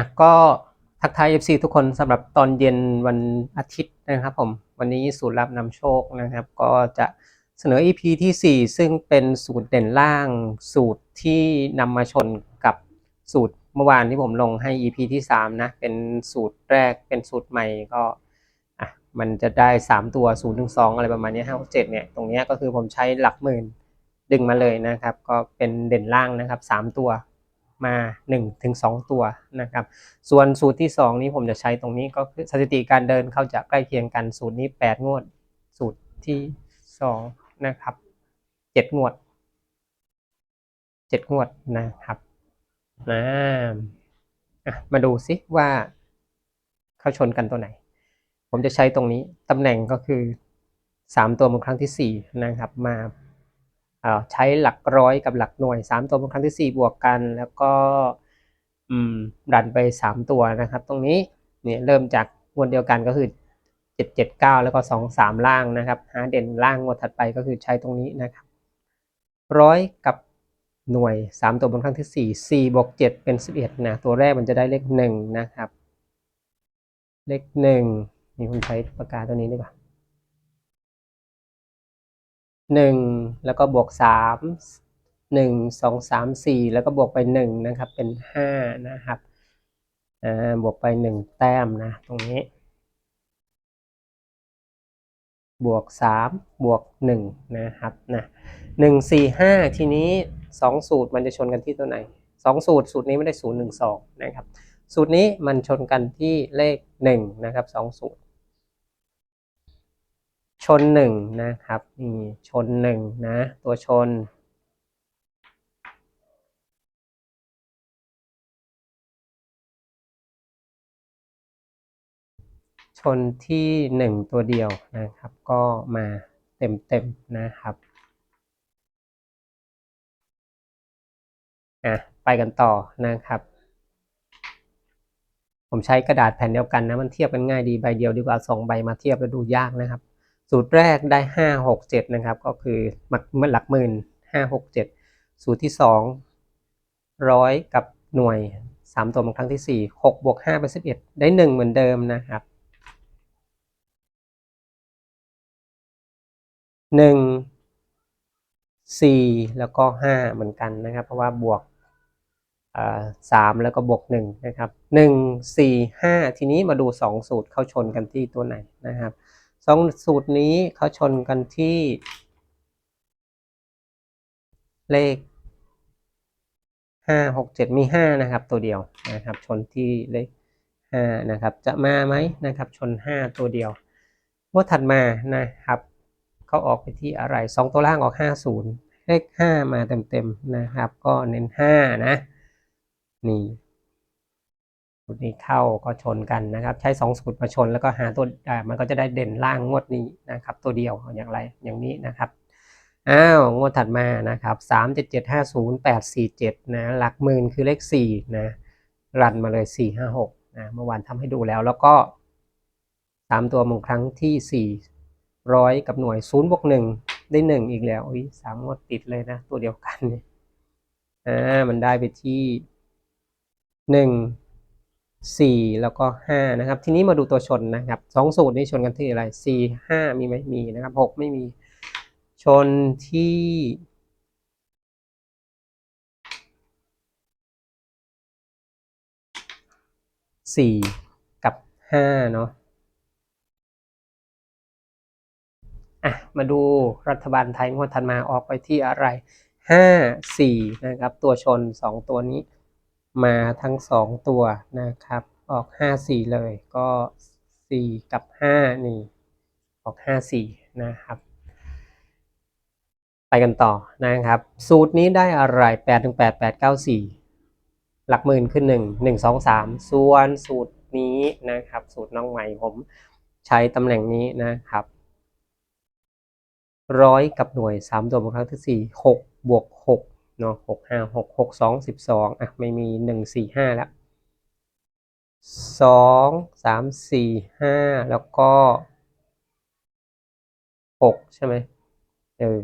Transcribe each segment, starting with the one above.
อะก็ทักทาย FC ทุกคนสำหรับตอนเย็นวันอาทิตย์นะครับผม วันนี้สูตรลับนำโชคนะครับ ก็จะเสนอ EP ที่ 4 ซึ่งเป็นสูตรเด่นล่าง สูตรที่นำมาชนกับสูตรเมื่อวานที่ผมลงให้ EP ที่ 3 นะ เป็นสูตรแรกเป็นสูตรใหม่ก็อะมันจะได้ 3 ตัว 0 ถึง 2 อะไรประมาณนี้5 6 7เนี่ย ตรงนี้ก็คือผมใช้หลักหมื่นดึงมาเลยนะครับ ก็เป็นเด่นล่างนะครับ 3 ตัว มา1ถึง2ตัวนะครับ ส่วนสูตรที่ 2 นี้ผมจะใช้ตรงนี้ก็คือสถิติการเดินเข้าจะใกล้เคียงกันสูตรนี้ 8 งวด สูตรที่ 2 นะครับ 7 งวด 7 งวดนะครับนะมาดูซิว่าเข้าชนกันตัวไหน ผมจะใช้ตรงนี้ตำแหน่งก็คือ 3 ตัวบนครั้งทีสี่4 นะครับ มา ใช้หลักร้อยกับหลักหน่วย 3 ตัวบนครั้งที่ 4 บวกกัน แล้วก็ดันไป 3 ตัวนะครับ ตรงนี้เนี่ยเริ่มจากงวดเดียวกันก็คือ 7 7 9 แล้วก็ 2 3 ล่างนะครับหาเด่นล่างงวดถัดไปก็คือใช้ตรงนี้นะครับร้อยกับหน่วย 3 ตัวบนครั้งที่ 4 4บวก7เป็น 11นะตัวแรกมันจะได้เลข1นะครับ เลข1นี่ผมใช้ปากกาตัวนี้ดีกว่า หนึ่งแล้วก็บวกสามหนึ่งสองสามสี่แล้วก็บวกไปหนึ่งนะครับ เป็นห้านะครับอ่าบวกไปหนึ่งแต้มนะ ตรงนี้ บวกสามบวกหนึ่งนะครับนะหนึ่งสี่ห้าทีนี้สองสูตรมันจะชนกันที่ตัวไหนสองสูตร สูตรนี้ไม่ได้ศูนย์หนึ่งสองนะครับ สูตรนี้มันชนกันที่เลขหนึ่งนะครับสองสูตร ชนหนึ่งนะครับนี่ชนหนึ่งนะ ตัวชน ชนที่หนึ่งตัวเดียวนะครับ ก็มาเต็มเต็มๆนะครับอะไปกันต่อนะครับ ผมใช้กระดาษแผ่นเดียวกันนะ มันเทียบกันง่ายดีใบเดียวดีกว่าสองใบมาเทียบแล้วดูยากนะครับ สูตรแรกได้ห้าหกเจ็ดนะครับ ก็คือหลักหลักหมื่นห้าหกเจ็ดสูตรที่สองร้อยกับหน่วยสามตัวเป็นครั้งที่สี่หกบวกห้าเป็นสิบเอ็ดได้หนึ่งเหมือนเดิมนะครับหนึ่งสี่แล้วก็ห้าเหมือนกันนะครับ เพราะว่าบวกสามแล้วก็บวกหนึ่งนะครับหนึ่งสี่ห้าทีนี้มาดูสองสูตรเข้าชนกันที่ตัวไหนนะครับ สองสูตรนี้เขาชนกันที่ เลขห้าหกเจ็ดมีห้านะครับ ตัวเดียวนะครับ ชนที่เลขห้านะครับ จะมาไหมนะครับ ชนห้าตัวเดียวงวดถัดมานะครับเขาออกไปที่อะไรสองตัวล่างออกห้าศูนย์เลขห้ามาเต็มๆนะครับ ก็เน้นห้านะ นี่ ตรนี้เข้าก็ชนกันนะครับ ใช้สองสูตรมาชนแล้วก็หาตัวมันก็จะได้เด่นล่างงวดนี้นะครับ ตัวเดียวอย่างไรอย่างนี้นะครับอ้าวงวดถัดมานะครับสามเจ็ดเจ็ดห้าศูนย์แปดสี่เจ็ดนะหลักหมื่นคือเลขสี่นะรันมาเลยสี่ห้าหกนะเมื่อวานทำให้ดูแล้วแล้วก็สามตัวมงครั้งที่สี่ร้อยกับหน่วยศูนย์บวกหนึ่งได้หนึ่งอีกแล้วอุ้ยสามงวดติดเลยนะ ตัวเดียวกันเนี่ยอ่ามันได้ไปที่หนึ่ง สี่แล้วก็ห้านะครับ ทีนี้มาดูตัวชนนะครับสองสูตรนี้ชนกันที่อะไรสี่ห้ามีไหมมีนะครับหกไม่มีชนที่สี่กับห้าเนาะอะมาดูรัฐบาลไทยงวดถัดมาออกไปที่อะไรห้าสี่นะครับ ตัวชนสองตัวนี้ มาทั้งสองตัวนะครับ ออกห้าสี่เลยก็สี่กับห้านี่ ออกห้าสี่นะครับ ไปกันต่อนะครับ สูตรนี้ได้อะไรแปดถึงแปดแปดเก้าสี่หลักหมื่นขึ้นหนึ่งหนึ่งสองสามส่วนสูตรนี้นะครับ สูตรน้องใหม่ผมใช้ตำแหน่งนี้นะครับร้อยกับหน่วยสามตัวบนครั้งที่สี่หกบวกหก เนาะหกห้าหกหกสองสิบสองอะไม่มีหนึ่งสี่ห้าแล้วสองสามสี่ห้าแล้วก็หกใช่ไหมเออ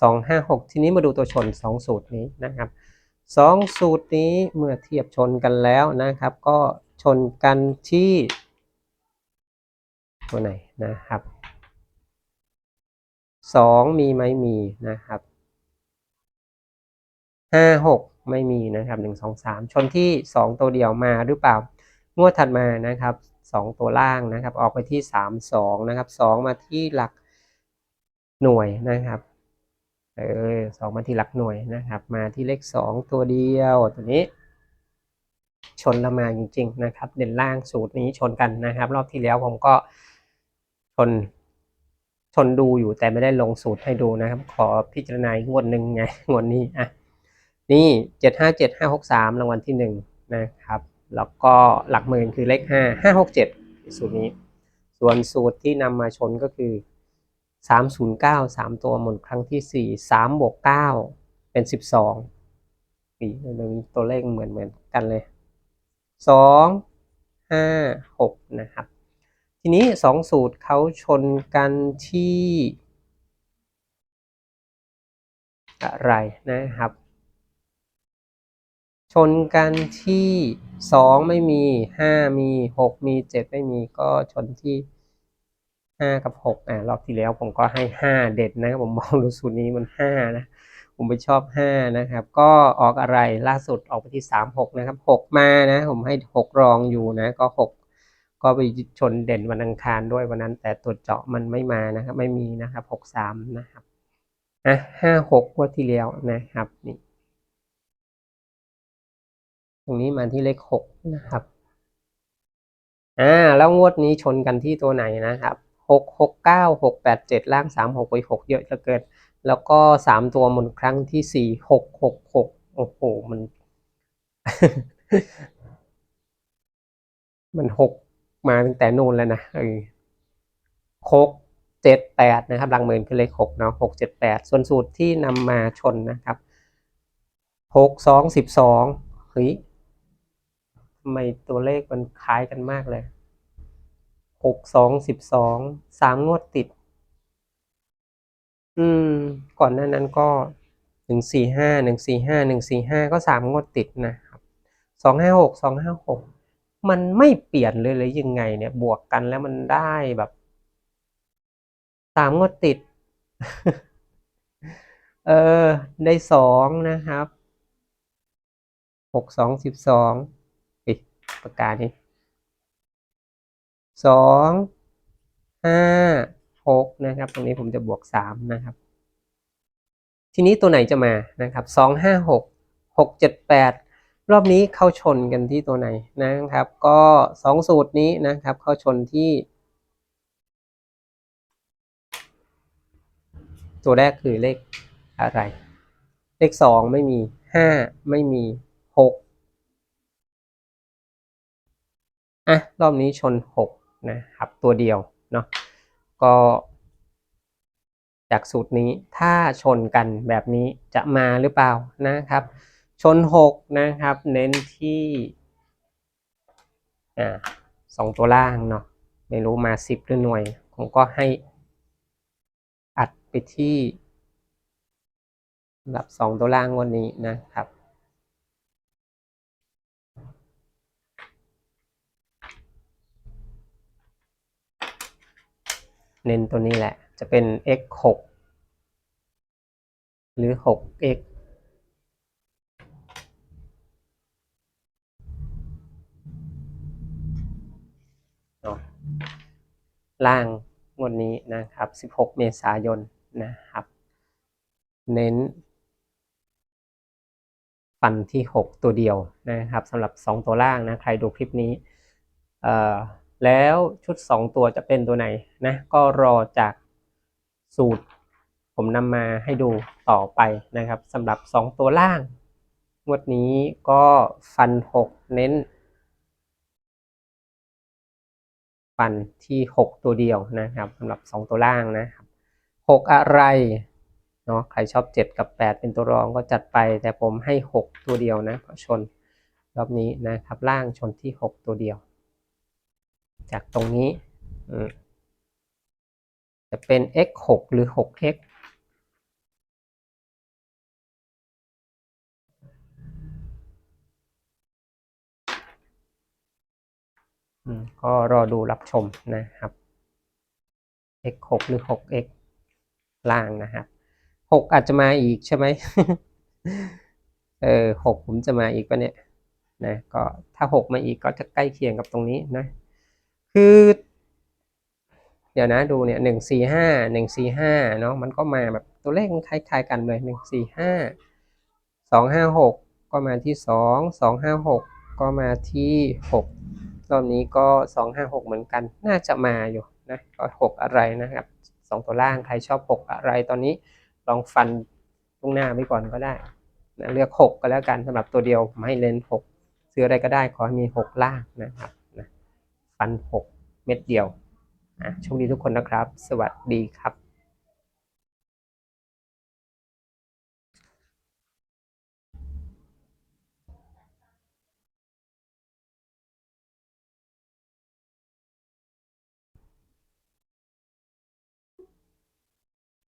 สองห้าหกทีนี้มาดูตัวชนสองสูตรนี้นะครับสองสูตรนี้เมื่อเทียบชนกันแล้วนะครับ ก็ชนกันที่ตัวไหนนะครับสองมีไหมมีนะครับ ห้าหกไม่มีนะครับหนึ่งสองสามชนที่สองตัวเดียวมาหรือเปล่างวดถัดมานะครับสองตัวล่างนะครับ ออกไปที่สามสองนะครับสองมาที่หลักหน่วยนะครับเออสองมาที่หลักหน่วยนะครับ มาที่เลขสองตัวเดียวตัวนี้ ชนละมาจริง ๆ นะครับ เด่นล่างสูตรนี้ชนกันนะครับ รอบที่แล้วผมก็ชนชนดูอยู่แต่ไม่ได้ลงสูตรให้ดูนะครับ ขอพิจารณาอีกงวดหนึ่งไงงวดนี้อะ นี่เจ็ดห้าเจ็ดห้าหกสามรางวัลที่หนึ่งนะครับ แล้วก็หลักหมื่นคือเลขห้าห้าหกเจ็ดสูตรนี้ ส่วนสูตรที่นำมาชนก็คือสามศูนย์เก้าสามตัวหมุนครั้งที่สี่สามบวกเก้าเป็นสิบสองนี่ตัวเลขเหมือนเหมือนกันเลยสองห้าหกนะครับ ทีนี้สองสูตรเขาชนกันที่อะไรนะครับ ชนกันที่สองไม่มีห้ามีหกมีเจ็ดไม่มีก็ชนที่ห้ากับหกอ่ารอบที่แล้วผมก็ให้ห้าเด็ดนะครับผมมองดูสูตรนี้มันห้านะ ผมไปชอบห้านะครับ ก็ออกอะไรล่าสุดออกไปที่สามหกนะครับหกมานะ ผมให้หกรองอยู่นะก็หกก็ไปชนเด่นวันอังคารด้วยวันนั้น แต่ตัวเจาะมันไม่มานะครับ ไม่มีนะครับหกสามนะครับอะห้าหกงวดที่แล้วนะครับนี่ รงนี้มาที่เลขหกนะครับอ่าแล้วงวดนี้ชนกันที่ตัวไหนนะครับหกหกเก้าหกแปดเจ็ดล่างสามหกไปหกเยอะเหลือเกิน แล้วก็สามตัวหมุนครั้งที่สี่หกหกหกโอ้โหมัน มันหกมาตั้งแต่นู่นแล้วนะเออหกเจ็ดแปดนะครับหลังหมื่นคือเลขหกเนาะหกเจ็ดแปดส่วนสูตรที่นำมาชนนะครับหกสองสิบสองเฮ้ยำไมตัวเลขมันคล้ายกันมากเลยหกสองสิบสองสามงวดติด อืม ก่อนหน้านั้นก็หนึ่งสี่ห้าหนึ่งสี่ห้าหนึ่งสี่ห้าก็สามงวดติดนะครับสองห้าหกสองห้าหกมันไม่เปลี่ยนเลยเลยยังไง เนี่ย บวกกันแล้วมันได้แบบสามงวดติด เออ ได้สองนะครับหกสองสิบสอง ดประกาศนี้สองห้าหกนะครับ ตรงนี้ผมจะบวกสามนะครับ ทีนี้ตัวไหนจะมานะครับสองห้าหกหกเจ็ดแปดรอบนี้เข้าชนกันที่ตัวไหนนะครับ ก็สองสูตรนี้นะครับ เข้าชนที่ตัวแรกคือเลขอะไร เลขสองไม่มีห้าไม่มีหก อะรอบนี้ชนหกนะครับ ตัวเดียวเนาะก็ จากสูตรนี้ถ้าชนกันแบบนี้จะมาหรือเปล่านะครับ ชนหกนะครับ เน้นที่อ่าสองตัวล่างเนาะไม่รู้มาสิบหรือหน่วย ผมก็ให้อัดไปที่สำหรับสองตัวล่างวันนี้นะครับ เน้นตัวนี้แหละ จะเป็น x 6หรือ 6x ล่างงวดนี้นะครับ 16 เมษายนนะครับ เน้น ฟันที่ 6 ตัวเดียวนะครับสำหรับ 2 ตัวล่างนะ ใครดูคลิปนี้ เอ่อ แล้วชุด 2 ตัวจะเป็นตัวไหนนะ ก็รอจากสูตร ผมนำมาให้ดูต่อไปนะครับสำหรับ 2 ตัวล่าง งวดนี้ก็ฟัน 6 เน้น ฟันที่ 6 ตัวเดียวนะครับสำหรับ 2 ตัวล่างนะครับ 6 อะไรเนาะใครชอบ 7 กับ 8 เป็นตัวรองก็จัดไป แต่ผมให้ 6 ตัวเดียวนะชนรอบนี้นะครับล่างชนที่ 6 ตัวเดียว จากตรงนี้จะเป็น x 6หรือ 6x ก็รอดูรับชมนะครับ x 6หรือ 6x ล่างนะครับ 6 อาจจะมาอีกใช่ไหมเออ6ผมจะมาอีกปะเนี่ยนะก็ถ้า 6 มาอีกก็จะใกล้เคียงกับตรงนี้นะ คือ เดี๋ยวนะดูเนี่ยหนึ่งสี่ห้าหนึ่งสี่ห้าเนาะมันก็มาแบบตัวเลขมันคล้ายๆกันเลยหนึ่งสี่ห้าสองห้าหกก็มาที่สองสองห้าหกก็มาที่หกรอบนี้ก็สองห้าหกเหมือนกัน น่าจะมาอยู่นะก็หกอะไรนะครับสองตัวล่างใครชอบหกอะไรตอนนี้ลองฟันตรงหน้าไปก่อนก็ได้นะเลือกหกก็แล้วกันสำหรับตัวเดียวผมให้เลนหกซื้ออะไรก็ได้ขอให้มีหกล่างนะครับ ฟันหกเม็ดเดียวอะโชคดีทุกคนนะครับ สวัสดีครับ